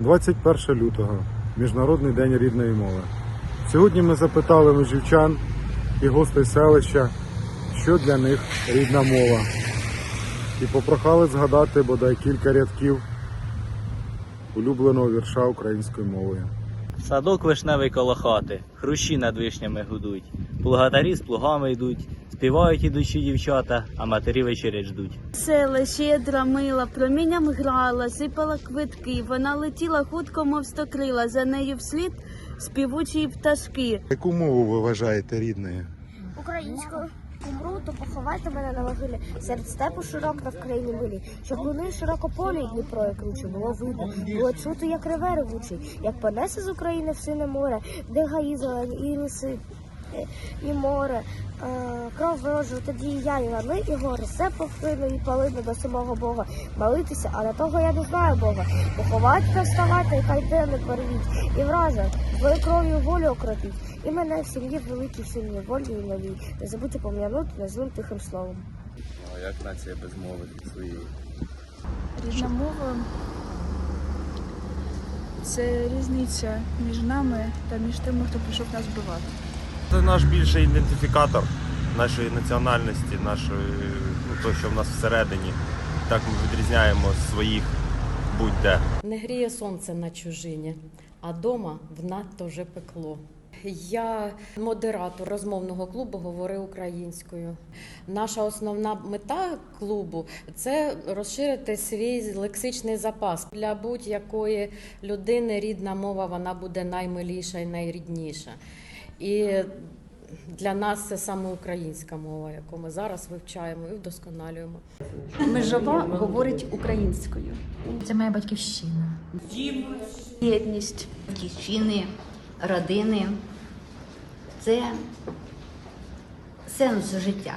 21 лютого Міжнародний день рідної мови. Сьогодні ми запитали межівчан і гостей селища, що для них рідна мова. І попрохали згадати бодай кілька рядків улюбленого вірша українською мовою. Садок вишневий коло хати, хрущі над вишнями гудуть. Плугатарі з плугами йдуть, співають ідучі дівчата, а матері вечерять ждуть. Села щедра мила, промінням грала, сипала квитки. Вона летіла хутко, мов стокрила, за нею вслід співучі пташки. Яку мову ви вважаєте рідною? Українською. Умру, то поховайте мене на могилі. Серед степу широк на вкраїні милі, щоб луни широко полі Дніпро, як круче, було видно, було чути, як реве ревучий, як понесе з України в сине море, де гаї зелені, і ліси, е, і море, е, кров ворожу, тоді я, і лани, і гори, все покину і палину до самого Бога, молитися, а на того я не знаю Бога. Поховайте та і хай денник порвіть, і враже, твою кров'ю волю окропіть, і мене в сім'ї великій, в сім'ї волі і новій, не забудьте пом'янути незлим тихим словом. А як нація без мови своєї? Рідна мова це різниця між нами та між тими, хто прийшов нас вбивати. Це наш більший ідентифікатор нашої національності, нашої, ну, то, що в нас всередині. Так ми відрізняємо своїх будь-де. Не гріє сонце на чужині, а дома в надто вже пекло. Я модератор розмовного клубу говорю українською. Наша основна мета клубу це розширити свій лексичний запас. Для будь-якої людини рідна мова вона буде наймиліша і найрідніша. І для нас це саме українська мова, яку ми зараз вивчаємо і вдосконалюємо. Межова говорить українською. Це моя батьківщина. Єдність. Батьківщини, родини. Це сенс життя.